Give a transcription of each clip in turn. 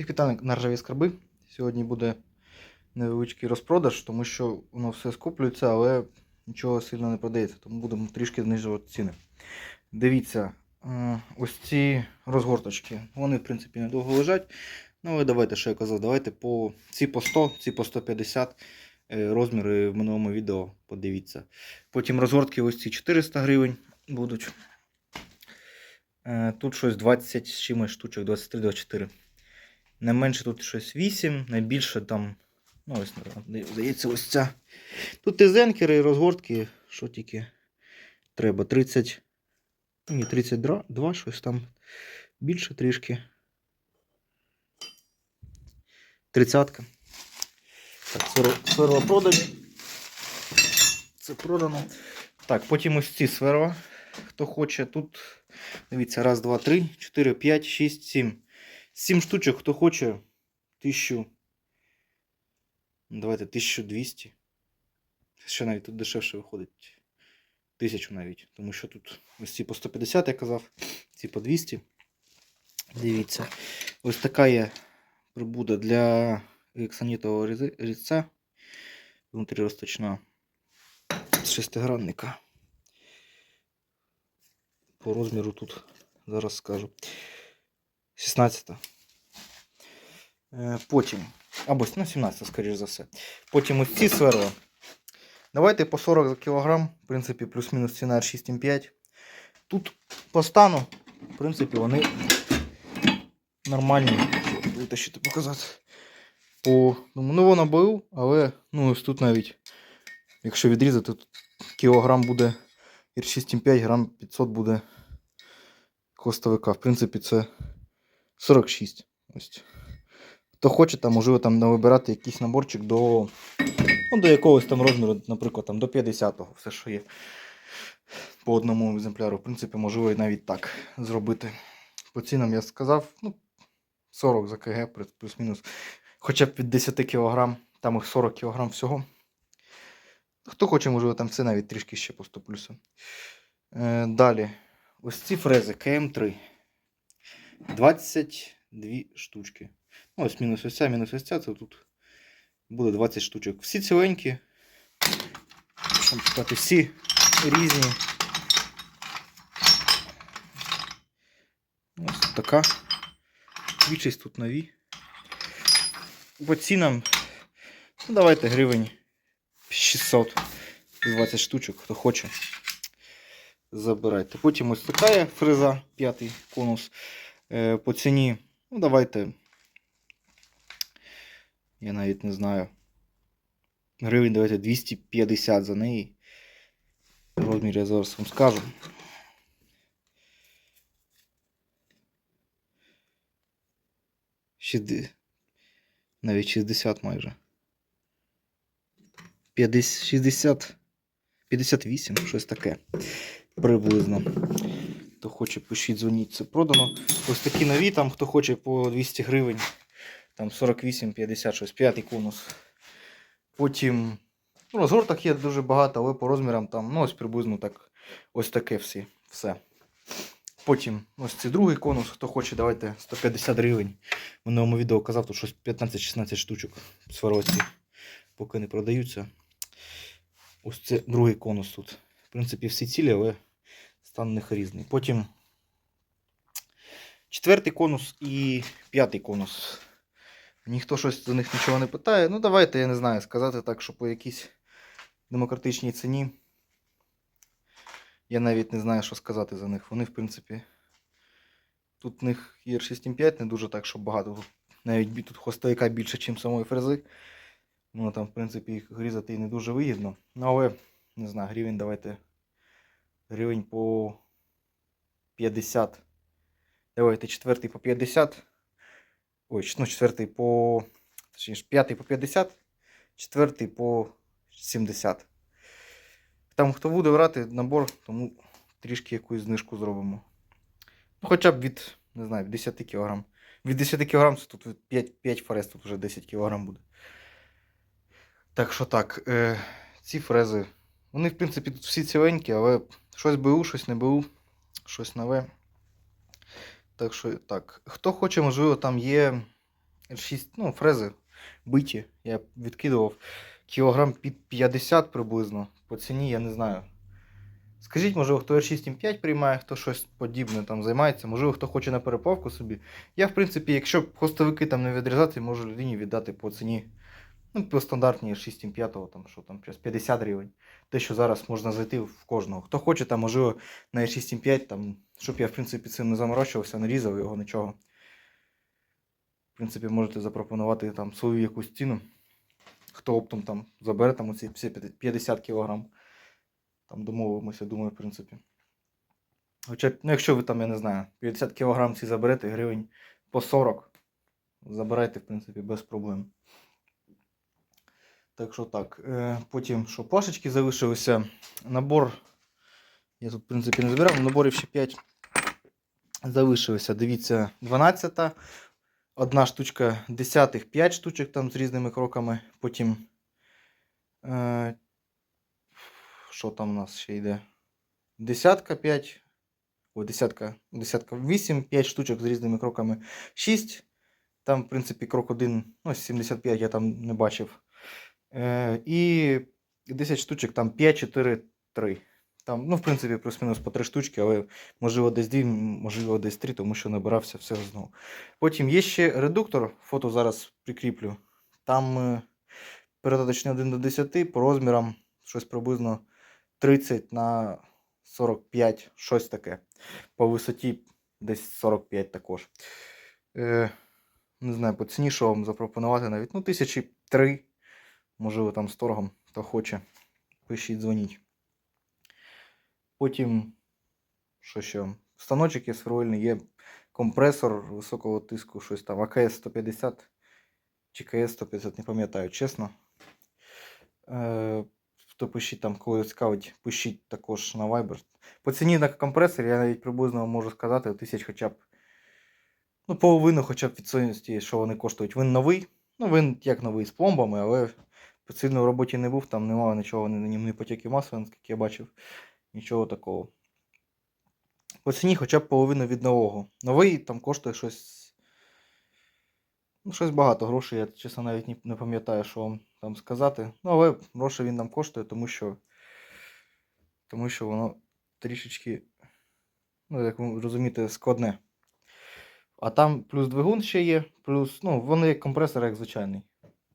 Всіх вітаю на ржаві скарби. Сьогодні буде невеличкий розпродаж, тому що воно все скуплюється, але нічого сильно не продається, тому будемо трішки знижувати ціни. Дивіться, е, ось ці розгорточки, вони, в принципі, недовго лежать. Ну, але давайте, що я казав, давайте по ці по 100, ці по 150 е, розміри в минулому відео подивіться. Потім розгортки ось ці 400 гривень будуть. Е, Тут щось 20 з чимось штучок, 23-24. Найменше тут щось 8, найбільше там. Ну, ось, здається, ось ця. Тут і зенкери, і розгортки, що тільки треба. 30. Ні, 32, щось там більше трішки. Тридцятка. Так, сверла- продані. Це продано. Так, потім ось ці сверла. Хто хоче, тут. Дивіться, раз, два, три, чотири, п'ять, шість, сім. Сім штучок, хто хоче. Тисячу. ну, Давайте 1200. Ще навіть тут дешевше виходить. Тисячу навіть. Тому що тут ось ці по 150, я казав, ці по 200. Дивіться. Ось така є прибуда для ексанітового різця. Внутрі розточна з шестигранника. По розміру тут зараз скажу. 16. Е, Потім. Або ну, 17, скоріш за все. Потім ось ці сверла. Давайте по 40 за кілограм. В принципі, плюс-мінус ціна 6,5. Тут по стану, в принципі, вони нормальні. Витащити, показати. По, ну воно але ну, ось тут навіть, якщо відрізати, тут кілограм буде і 6,5 грам 500 буде хвостовика. В принципі, це 46. Ось. Хто хоче, там можливо там вибирати якийсь наборчик до, ну, до якогось там розміру, наприклад, там, до 50-го, все, що є по одному екземпляру. В принципі, можливо і навіть так зробити. По цінам я сказав, ну, 40 за КГ, плюс- плюс-мінус. Хоча б від 10 кг, там їх 40 кг всього. Хто хоче, можливо, там це навіть трішки ще поступлюся. Е, далі. Ось ці фрези КМ3. 22 штучки. Ну, ось мінус ось ця, мінус ось ця, це тут буде 20 штучок. Всі ціленькі. Сказати, всі різні. Ось така. Більшість тут нові. По цінам, ну, давайте гривень 600. 20 штучок, хто хоче. Забирайте. Потім ось така фреза, п'ятий конус. Е, по ціні, ну давайте. Я навіть не знаю. Гривень давайте 250 за неї. Розмір я зараз вам скажу. Навіть 60 майже. 50, 60, 58, щось таке. Приблизно. Хто хоче, пишіть, дзвоніть, це продано. Ось такі нові, там, хто хоче по 200 гривень. Там 48, 50, щось, п'ятий конус. Потім. Ну, розгорток є дуже багато, але по розмірам там, ну, ось приблизно так. Ось таке всі. Все. Потім ось цей другий конус, хто хоче, давайте 150 гривень. В минулому відео казав, тут щось 15-16 штучок сварості, поки не продаються. Ось це другий конус тут. В принципі, всі цілі, але стан них різний. Потім четвертий конус і п'ятий конус. Ніхто щось за них нічого не питає. Ну, давайте, я не знаю, сказати так, що по якійсь демократичній ціні. Я навіть не знаю, що сказати за них. Вони, в принципі, тут в них є 6,5, не дуже так, що багато. Навіть тут хвостовика більше, ніж самої фрези. Ну, там, в принципі, їх різати і не дуже вигідно. Ну, але, не знаю, гривень давайте. Гривень по 50. Давайте четвертий по 50. Ой, ну, четвертий по. Точніше, п'ятий по 50, четвертий по 70. Там, хто буде брати набор, тому трішки якусь знижку зробимо. Ну, хоча б від, не знаю, від 10 кг. Від 10 кг це тут 5, 5 фрез, тут вже 10 кг буде. Так що так, е, ці фрези. Вони, в принципі, тут всі ціленькі, але щось БУ, щось не БУ, щось нове. Так що так. Хто хоче, можливо, там є R6, ну, фрези биті. Я відкидував кілограм під 50 приблизно. По ціні я не знаю. Скажіть, можливо, хто R6.5 приймає, хто щось подібне там займається, можливо, хто хоче на переплавку собі. Я, в принципі, якщо хостовики там не відрізати, можу людині віддати по ціні. Ну, по стандартній 6.5, там, що там, 50 гривень. Те, що зараз можна зайти в кожного. Хто хоче, там, можливо, на 6.5, там, щоб я, в принципі, цим не заморочувався, не різав його нічого. В принципі, можете запропонувати там свою якусь ціну. Хто оптом там забере там оці 50 кг. Там домовимося, думаю, в принципі. Хоча, ну, якщо ви там, я не знаю, 50 кг ці заберете гривень по 40, забирайте, в принципі, без проблем. Так що так. Е, Потім, що плашечки залишилися. Набор. Я тут, в принципі, не збирав, наборів ще 5 залишилося. Дивіться, 12. Одна штучка десятих, 5 штучок там з різними кроками. Потім. Е, що там у нас ще йде? Десятка 5. О, десятка, десятка 8, 5 штучок з різними кроками 6. Там, в принципі, крок 1, ну, 75 я там не бачив. Е, і 10 штучок, там 5, 4, 3. Там, ну, в принципі, плюс-мінус по 3 штучки, але можливо десь 2, можливо десь 3, тому що набирався все знову. Потім є ще редуктор, фото зараз прикріплю. Там е, передаточний 1 до 10 по розмірам щось приблизно 30 на 45, щось таке. По висоті десь 45 також. Е, не знаю, по ціні, що вам запропонувати навіть. Ну, тисячі три. Можливо, там з торгом, хто хоче. Пишіть, дзвоніть. Потім, що ще? Станочок є сверлильний, є компресор високого тиску, щось там, АКС 150 чи КС 150, не пам'ятаю, чесно. Е, хто пишіть там, коли цікавить, пишіть також на Viber. По ціні на компресор я навіть приблизно можу сказати, тисяч хоча б. Ну, половину хоча б відсотності, що вони коштують. Він новий. Ну, він як новий з пломбами, але сильно в роботі не був, там немає нічого, ні, ні, ні потіки наскільки я бачив. Нічого такого. По ціні хоча б половину від нового. Новий там коштує щось. Ну, щось багато грошей, я чесно навіть не, не пам'ятаю, що вам там сказати. Ну, але гроші він нам коштує, тому що. Тому що воно трішечки, ну, як ви розумієте, складне. А там плюс двигун ще є, плюс, ну, вони як компресор, як звичайний.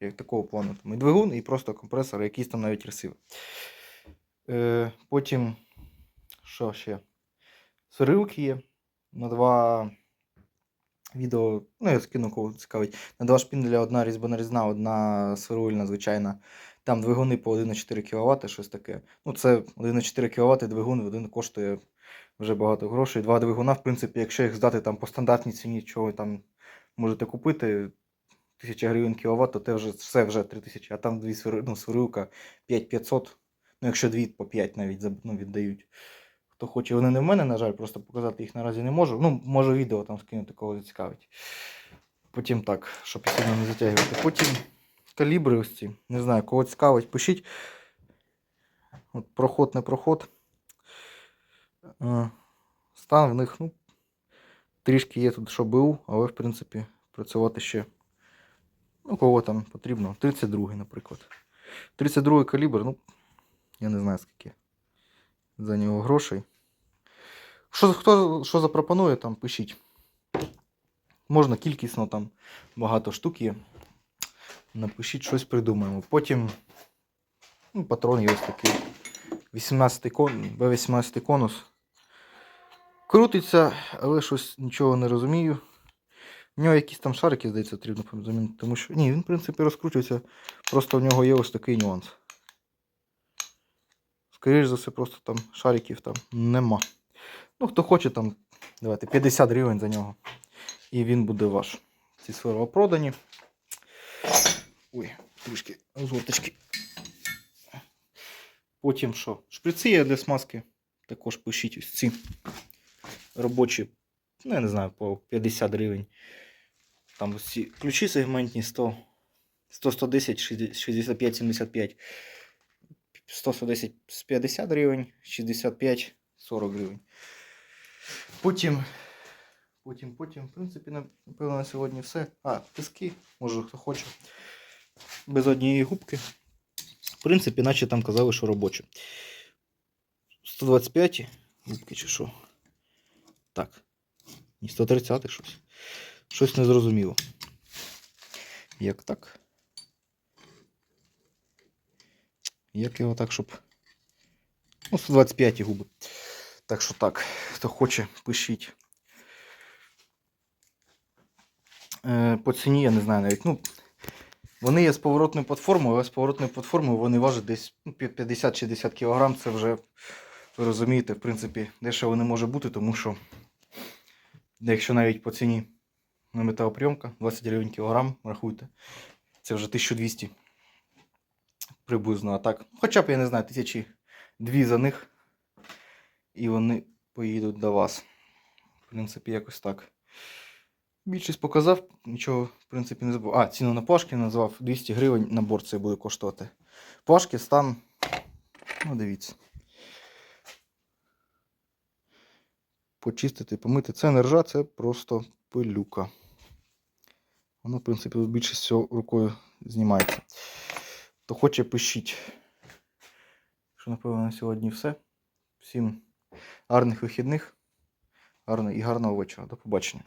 Як такого плану. Там і двигун, і просто компресор, якийсь там навіть ресивер. Е, потім, що ще? Сварилки є. На два відео, ну, я скину кого цікавить. На два шпінделя одна різьба нарізна, одна сварильна, звичайна. Там двигуни по 1,4 кВт, щось таке. Ну, це 1,4 кВт двигун, один коштує вже багато грошей. Два двигуна, в принципі, якщо їх здати там по стандартній ціні, чого ви там можете купити, 1000 гривень кВт, то це вже все вже 3000, а там дві ну, сварилка 5500. Ну, якщо дві по 5 навіть ну, віддають. Хто хоче, вони не в мене, на жаль, просто показати їх наразі не можу. Ну, можу відео там скинути, кого зацікавить. Потім так, щоб сильно не затягувати. Потім калібри ось ці. Не знаю, кого цікавить, пишіть. От проход, не проход. Е, Стан в них, ну, трішки є тут, що БУ, але в принципі працювати ще. Ну, кого там потрібно. 32, наприклад. 32 калібр, ну, я не знаю скільки за нього грошей. Що, хто що запропонує, там пишіть. Можна кількісно там багато штук є. Напишіть, щось придумаємо. Потім ну, патрон є ось такий. 18 кон, B18 конус. Крутиться, але щось нічого не розумію. В нього якісь там шарики, здається, потрібно замінити, тому що. Ні, він, в принципі, розкручується. Просто в нього є ось такий нюанс. Скоріше за все, просто там шариків там нема. Ну, хто хоче, там, давайте 50 гривень за нього. І він буде ваш. Ці сфери продані. Ой, трішки згорточки. Потім що? Шприци є для смазки. Також пишіть ось ці робочі, ну я не знаю, по 50 гривень. Там ці ключі сегментні 100, 100 110, 65, 75. 100 110 50 гривень, 65 40 гривень. Потім, Потім, потім, в принципі, напевно, на сьогодні все. А, тиски, може хто хоче. Без однієї губки. В принципі, наче там казали, що робочі. 125 губки чи що? Так. Ні, 130 щось. Щось незрозуміло. Як так? Як його так, щоб. Ну, 125 губи. Так що так, хто хоче, пишіть. Е, по ціні я не знаю навіть. Ну, вони є з поворотною платформою, але з поворотною платформою вони важать десь ну, 50-60 кг. Це вже, ви розумієте, в принципі, дешево не може бути, тому що якщо навіть по ціні на металоприйомка 20 гривень кілограм, рахуйте, це вже 1200 приблизно. А так, хоча б, я не знаю, тисячі дві за них, і вони поїдуть до вас. В принципі, якось так. Більшість показав, нічого, в принципі, не забув. А, ціну на плашки назвав 200 гривень набор це буде коштувати. Плашки стан. Ну, дивіться. Почистити, помити. Це не ржа, це просто пилюка. Воно, в принципі, більшість всього рукою знімається. То хоче пишіть. Що, напевно, на сьогодні все. Всім гарних вихідних, гарного і гарного вечора. До побачення.